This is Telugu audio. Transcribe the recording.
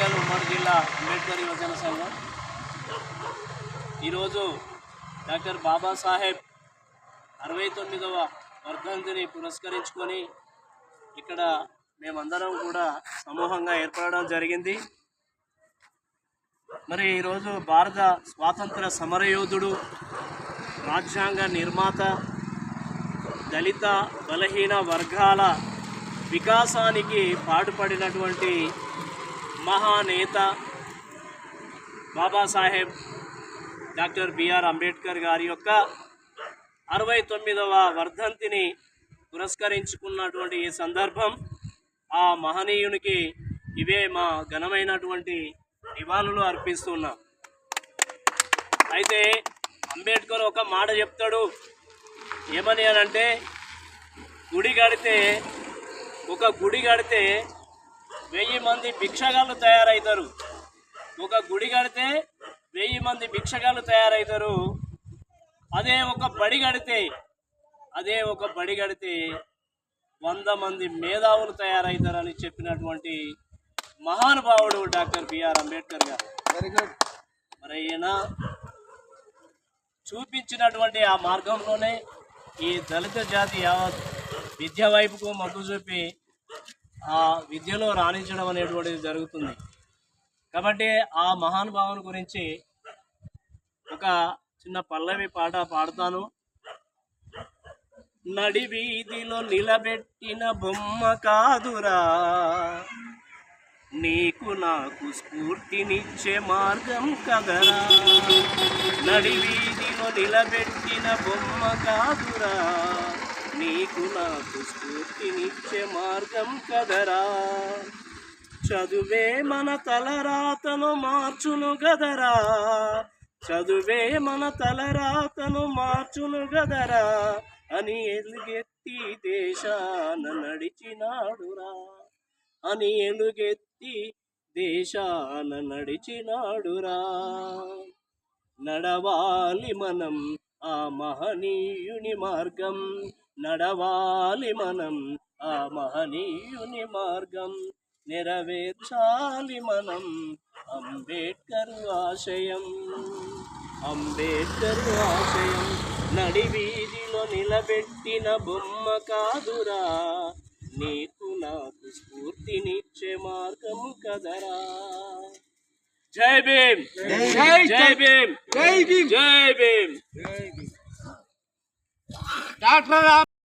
వరంగల్ ఉమ్మడి జిల్లా అంబేద్కర్ యువజన సంఘం ఈరోజు డాక్టర్ బాబాసాహెబ్ అరవై తొమ్మిదవ వర్ధంతిని పురస్కరించుకొని ఇక్కడ మేమందరం కూడా సమూహంగా ఏర్పడడం జరిగింది. మరి ఈరోజు భారత స్వాతంత్ర సమరయోధుడు రాజ్యాంగ నిర్మాత దళిత బలహీన వర్గాల వికాసానికి పాటుపడినటువంటి మహానేత బాబాసాహెబ్ డాక్టర్ బిఆర్ అంబేద్కర్ గారి యొక్క అరవై తొమ్మిదవ వర్ధంతిని పురస్కరించుకున్నటువంటి ఈ సందర్భం ఆ మహనీయునికి ఇవే మా ఘనమైనటువంటి నివాళులు అర్పిస్తున్నాం. అయితే అంబేద్కర్ ఒక మాట చెప్తాడు. ఏమని అంటే గుడి కడితే ఒక గుడి కడితే వెయ్యి మంది భిక్షగాళ్ళు తయారవుతారు ఒక గుడి కడితే వెయ్యి మంది భిక్షగాళ్ళు తయారవుతారు అదే ఒక బడి కడితే అదే ఒక బడి కడితే వంద మంది మేధావులు తయారవుతారని చెప్పినటువంటి మహానుభావుడు డాక్టర్ బిఆర్ అంబేద్కర్ గారు. వెరీ గుడ్ మరి ఈయన చూపించినటువంటి ఆ మార్గంలోనే ఈ దళిత జాతి యావత్ విద్య వైపుకు మొగ్గు చూపి విద్యలో రాణించడం అనేటువంటిది జరుగుతుంది. కాబట్టి ఆ మహానుభావుని గురించి ఒక చిన్న పల్లవి పాట పాడతాను. నడి వీధిలో నిలబెట్టిన బొమ్మ కాదురా. నీకు నాకు స్ఫూర్తినిచ్చే మార్గం కదరా. నడి వీధిలో నిలబెట్టిన బొమ్మ కాదురా. నీకు నాకు స్ఫూర్తినిచ్చే మార్గం కదరా. చదువే మన తలరాతను మార్చును గదరా. చదువే మన తలరాతను మార్చును గదరా. అని ఎలుగెత్తి దేశాన నడిచినాడురా. అని ఎలుగెత్తి దేశాన నడిచినాడురా. నడవాలి మనం ఆ మహనీయుని మార్గం. నడవాలి మనం ఆ మహనీయుని మార్గం. నెరవేర్చాలి మనం అంబేద్కర్ ఆశయం. అంబేద్కర్ ఆశయం. నడి వీధిలో నిలబెట్టిన బొమ్మ కాదురా. నీకు నాకు స్ఫూర్తినిచ్చే మార్గం కదరా. జై భీమ్. జై జై భీమ్. జై భీమ్. జై భీమ్. డాక్టర్